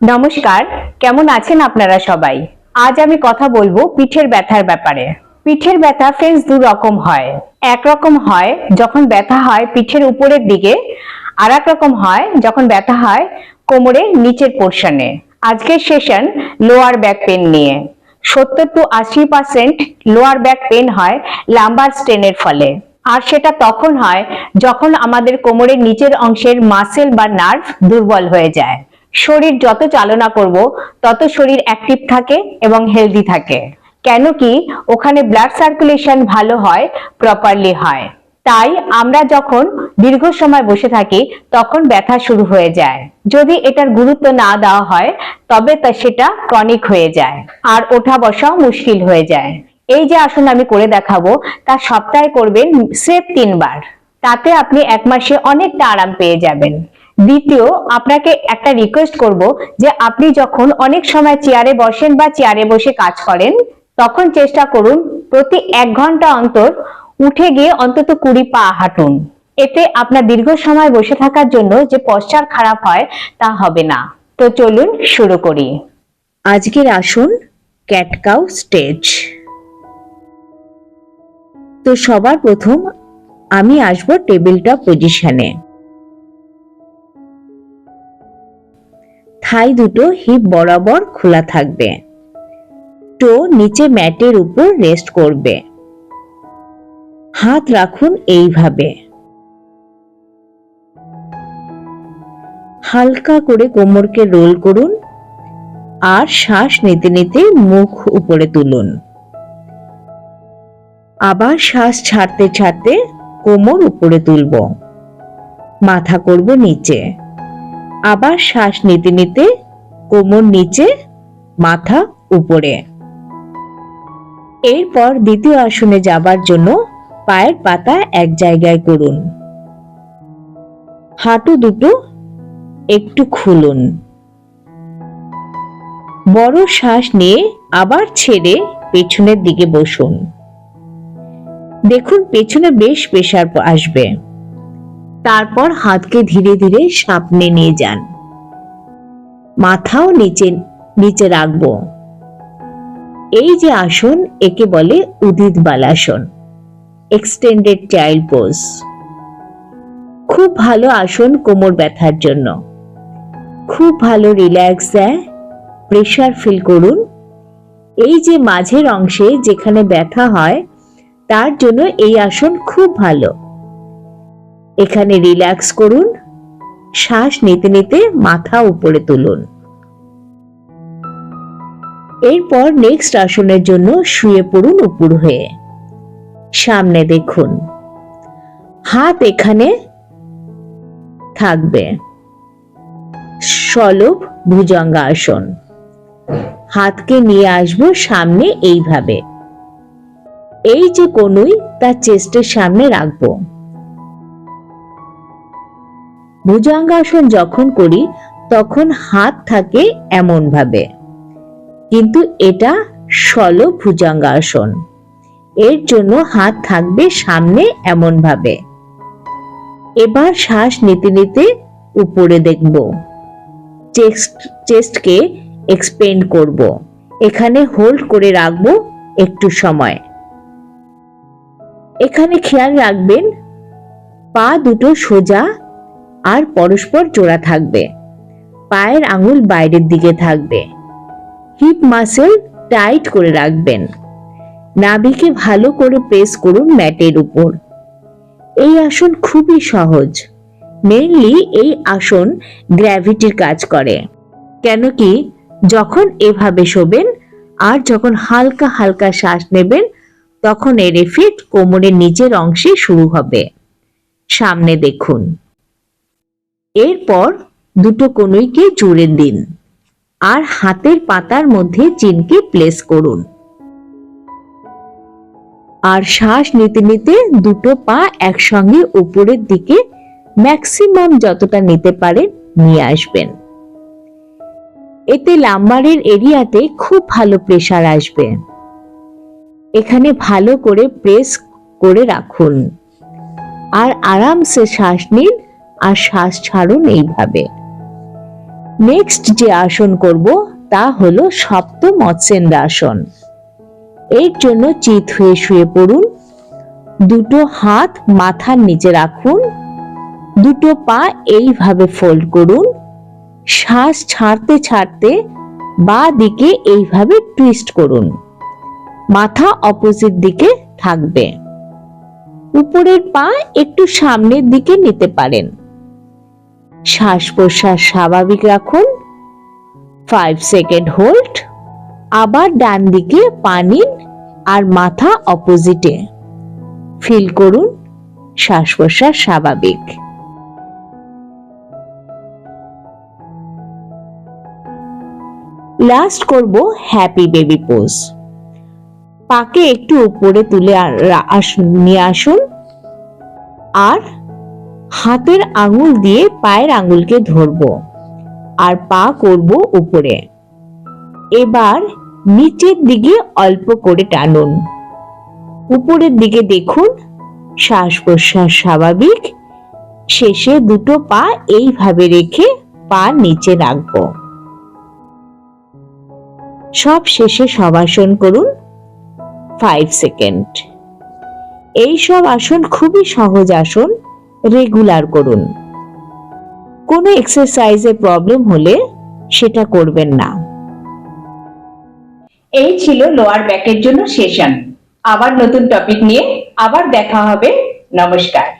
নমস্কার, কেমন আছেন আপনারা সবাই? আজ আমি কথা বলব পিঠের ব্যথার ব্যাপারে। পিঠের ব্যথা ফ্রেন্ডস দু রকম হয়। একরকম হয় যখন ব্যথা হয় পিঠের উপরের দিকে, আর এক রকম হয় যখন ব্যথা হয় কোমরের নিচের পোর্শনে আজকের সেশন লোয়ার ব্যাক পেন নিয়ে। সত্তর টু আশি পার্সেন্ট লোয়ার ব্যাক পেন হয় লাম্বার স্ট্রেনের ফলে। আর সেটা তখন হয় যখন আমাদের কোমরের নিচের অংশের মাসেল বা নার্ভ দুর্বল হয়ে যায়। শরীর যত চালনা করব, তত শরীর অ্যাক্টিভ থাকে এবং হেলদি থাকে। কেন কি, ওখানে ব্লাড সার্কুলেশন ভালো হয় প্রপারলি হয়। তাই আমরা যখন দীর্ঘ সময় বসে থাকি, তখন ব্যথা শুরু হয়ে যায়। যদি এটার গুরুত্ব না দেওয়া হয়, তবে তা সেটা ক্রনিক হয়ে যায় আর ওঠা বসাও মুশকিল হয়ে যায়। এই যে আসন আমি করে দেখাবো, তা সপ্তাহে করবেন সেফ তিনবার। তাতে আপনি এক মাসে অনেকটা আরাম পেয়ে যাবেন। দ্বিতীয়, আপনাকে একটা রিকোয়েস্ট করব যে আপনি যখন অনেক সময় চেয়ারে বসেন বা চেয়ারে বসে কাজ করেন, তখন চেষ্টা করুন প্রতি এক ঘণ্টা অন্তর উঠে গিয়ে অন্তত কুড়ি পা হাঁটুন। এতে আপনার দীর্ঘ সময় বসে থাকার জন্য যে পশ্চার খারাপ হয় তা হবে না। তো চলুন শুরু করি। আজকের আসুন ক্যাটকাউ স্টেজ তো সবার প্রথম আমি আসব টেবিলটা পজিশনে থাই দুটো হিপ বরাবর খোলা থাকবে। টো নিচে ম্যাটের উপর রেস্ট করবে। হাত রাখুন এইভাবে। হালকা করে কোমরকে রোল করুন আর শ্বাস নিতে নিতে মুখ উপরে তুলুন। আবার শ্বাস ছাড়তে ছাড়তে কোমর উপরে তুলব। মাথা করব নিচে। আবার শ্বাস নিতে নিতে কোমর নিচে, মাথা উপরে। এরপর দ্বিতীয় আসনে যাবার জন্য পায়ের পাতা এক জায়গায় করুন। হাঁটু দুটো একটু খুলুন। বড় শ্বাস নিয়ে আবার ছেড়ে পেছনের দিকে বসুন। দেখুন, পেছনে বেশ প্রেশার আসবে। তারপর হাতকে ধীরে ধীরে সামনে নিয়ে যান। মাথাও নিচে নিচে রাখব। এই যে আসন, একে বলে উদিত বালাসন এক্সটেন্ডেড চাইল্ড পোজ খুব ভালো আসন কোমর ব্যথার জন্য। খুব ভালো রিল্যাক্স দেয় প্রেশার ফিল করুন। এই যে মাঝের অংশে যেখানে ব্যথা হয়, তার জন্য এই আসন খুব ভালো। এখানে রিল্যাক্স করুন। শ্বাস নিতে নিতে মাথা উপরে তুলুন। এরপর নেক্সট আসনের জন্য শুয়ে পড়ুন উপর হয়ে। সামনে দেখুন। হাত এখানে থাকবে। সলভ ভুজঙ্গাসন। হাতকে নিয়ে আসব সামনে এইভাবে। এই যে কনুই তার চেস্টের সামনে রাখব। ভুজঙ্গাসন যখন করি, তখন হাত থাকে এমন ভাবে কিন্তু এটা সল ভুজঙ্গাসন। এর জন্য হাত থাকবে সামনে এমন ভাবে এবার শ্বাস নিতে নিতে উপরে দেখব। চেস্ট, চেস্টকে এক্সপেন্ড করব। এখানে হোল্ড করে রাখব একটু সময়। এখানে খেয়াল রাখবেন, পা দুটো সোজা আর পরস্পর জোড়া থাকবে। পায়ের আঙুল বাইরের দিকে থাকবে। হিপ মাসেল টাইট করে রাখবেন। নাভিকে ভালো করে প্রেস করুন ম্যাটের উপর। এই আসন খুবই সহজ। মেইনলি এই আসন গ্র্যাভিটির কাজ করে। কেন কি, যখন এভাবে শোবেন আর যখন হালকা হালকা শ্বাস নেবেন, তখন এর এফেক্ট কোমরের নিচের অংশে শুরু হবে। সামনে দেখুন। এরপর দুটো কনুইকে জুড়ে দিন আর হাতের পাতার মধ্যে চিনকে প্লেস করুন। আর শ্বাস নিতে নিতে দুটো পা একসঙ্গে উপরের দিকে ম্যাক্সিমাম যতটা নিতে পারেন নিয়ে আসবেন। এতে লাম্বারের এরিয়াতে খুব ভালো প্রেসার আসবে। এখানে ভালো করে প্রেস করে রাখুন। আর আরামসে শ্বাস নিন আর শ্বাস ছাড়ুন এইভাবে। নেক্সট যে আসন করব, তা হলো সপ্ত মৎস্যেন্দ্র আসন। এর জন্য চিত হয়ে শুয়ে পড়ুন। দুটো হাত মাথার নিচে রাখুন। দুটো পা এইভাবে ফোল্ড করুন। শ্বাস ছাড়তে ছাড়তে বা দিকে এইভাবে টুইস্ট করুন। মাথা অপোজিট দিকে থাকবে। উপরের পা একটু সামনের দিকে নিতে পারেন। শ্বাস প্রশ্বাস স্বাভাবিক রাখুন। ফাইভ সেকেন্ড হোল্ড আবার ডান দিকে পা নিন আর মাথা অপোজিটে ফিল করুন শ্বাস প্রশ্বাস স্বাভাবিক। লাস্ট করব হ্যাপি বেবি পোজ পাকে একটু উপরে তুলে নিয়ে আসুন। আর হাতের আঙুল দিয়ে পায়ের আঙুলকে ধরবো আর পা করব উপরে। এবার নিচের দিকে অল্প করে টানুন। উপরের দিকে দেখুন শ্বাস প্রশ্বাস স্বাভাবিক। শেষে দুটো পা এইভাবে রেখে পা নিচে রাখব। সব শেষে সবাসন করুন। ফাইভ সেকেন্ড এই সব আসন খুবই সহজ আসন। রেগুলার করুন। কোনো এক্সারসাইজে প্রবলেম হলে সেটা করবেন না। এই ছিল লোয়ার ব্যাকের জন্য সেশন আবার নতুন টপিক নিয়ে আবার দেখা হবে। নমস্কার।